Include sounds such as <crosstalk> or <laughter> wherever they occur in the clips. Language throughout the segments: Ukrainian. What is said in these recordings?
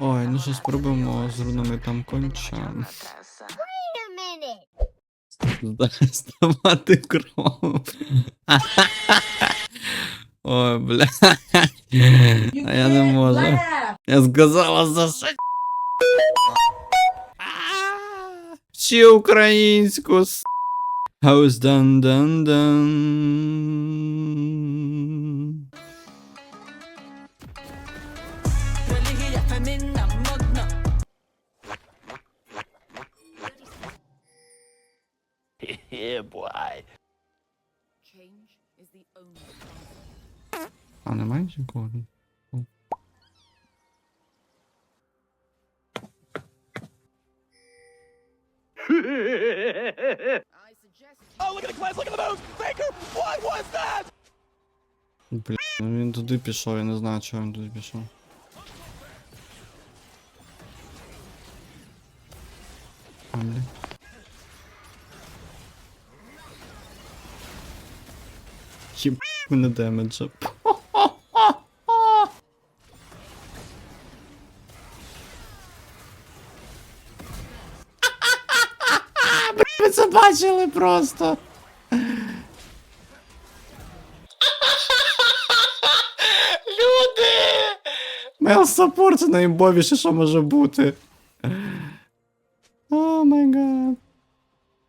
Ой, ну що спробуємо з рунами там конча. Здавати кров. Ой, бля. А я не можу. Я сказала за що. Ще українську. с- House dun dun dun. <laughs> Change is the only constant. А немає нікого? <laughs> I suggest Бля, ну він туди пішов, я не знаю, чого він туди пішов. А, Хіб мене демеджа. Ви це бачили просто. Люди! Мейл саппорт це найімбовіше, що може бути. О май гад.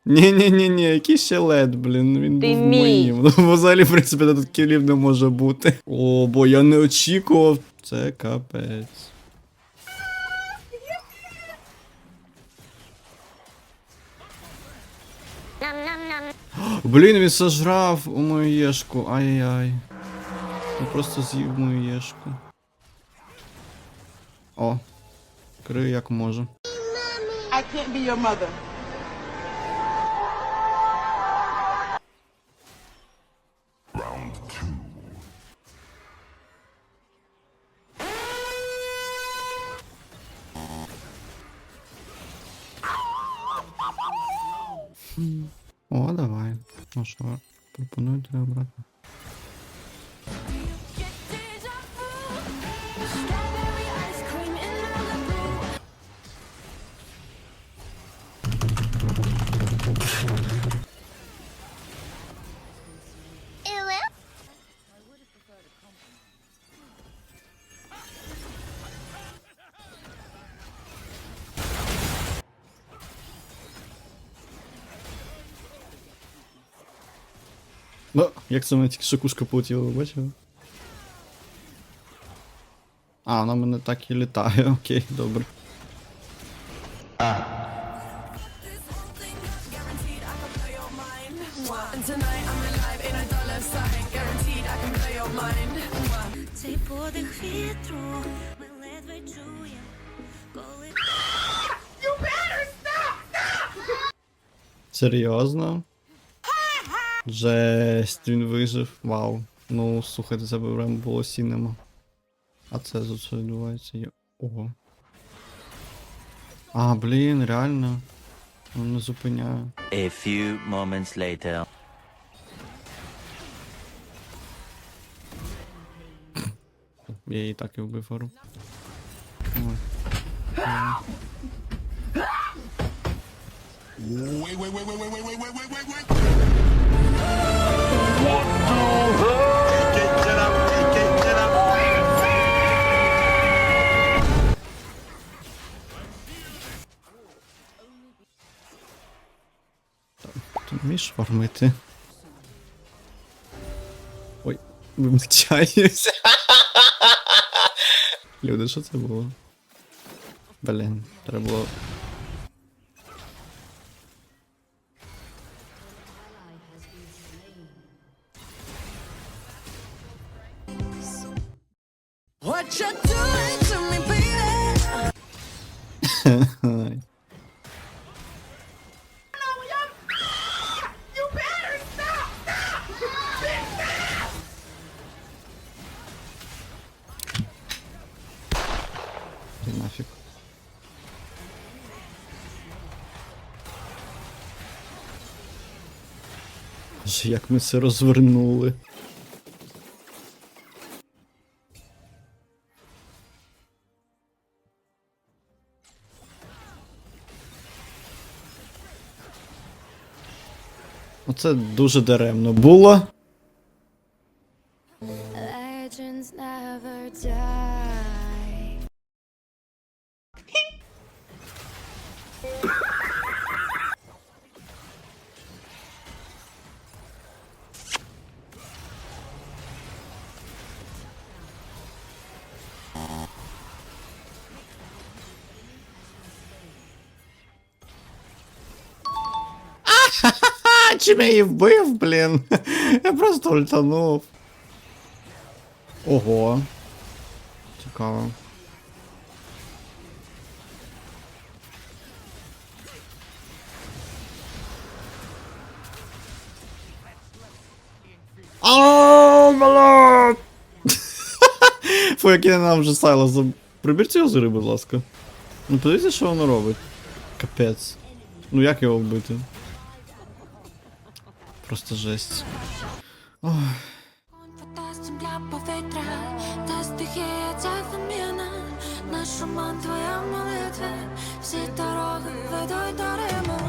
Ні-ні-ні-ні, який ще лед, блін, він Ти був мій. моїм. Ну, взагалі, в принципі, тут кілів не може бути. О, бо я не очікував. Це капець. Блін, він сожрав у мою єшку. Ай-яй-яй. Він просто з'їв мою єшку. О. Крию як можу. I can't be your mother. О, давай. Ну що, пропоную тебе обратно. Ну, як це мене тільки що кушка полетіла, ви бачили? А, вона мене так і літає, <laughs> окей, добре. Цей чуємо, коли Серйозно? Жесть, він вижив. Вау. Ну, слухайте, це прям було сінема. А це за що відбувається? Я... Ого. А, блін, реально. Він не зупиняє. A few moments later. Я її так і вбив ору. Ой. Вмієш фармити? Ой, вимчаюся. Люди, що це було? Блін, треба було. Боже, Як ми це розвернули. Оце дуже даремно було. Legends never die. Чим я її вбив, блін? Я просто ультанув. Ого. Цікаво. Блядь! <laughs> Фу, як я нам вже. Прибір цього зори, будь ласка. Ну подивіться, що воно робить. Капець. Ну як його вбити? Просто жесть. Ой. Фантастім повітря, та стихія ця заміна. Наш роман, твоя молитва, всі дороги ведуть до Риму.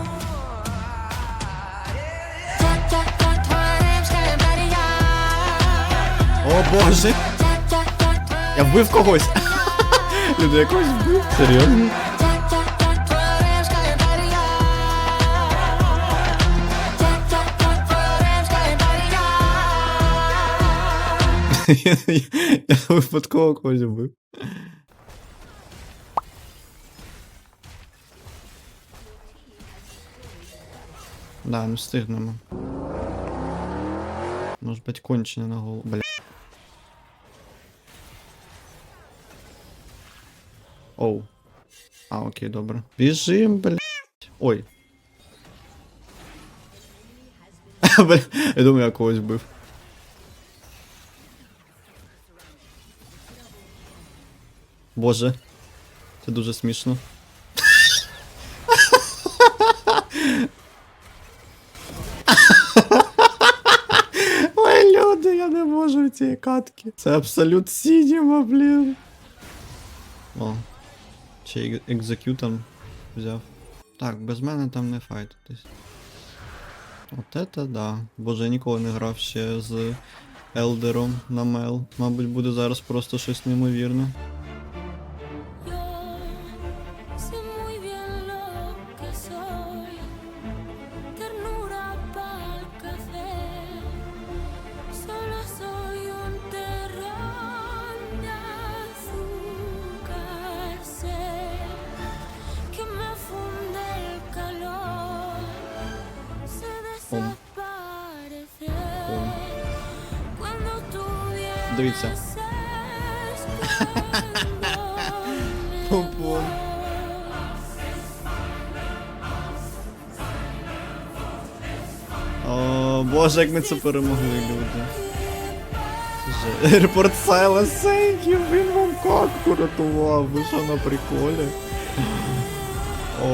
Тя-тя-тя, твоя римська імперія. О боже! Я вбив когось! Люди, я когось вбив? Серйозно? Я, я, випадково когось вбив. Да, не встигнемо. Може бути кончене на голову. Бля. Оу. А, окей, добре. Біжим, блядь. Ой. <laughs> Бля, я думаю, я когось вбив. Боже. Це дуже смішно. Ой, люди, я не можу в цієї катки. Це абсолют сінема, блін. О. Ще екзекютом взяв. Так, без мене там не файтитись. От это да. Боже, я ніколи не грав ще з Елдером на мел. Мабуть, буде зараз просто щось неймовірне. Дивіться. Пум-пум. О, боже, як ми це перемогли, люди. Silence, thank you, він вам катку рятував, ви що на приколі? О,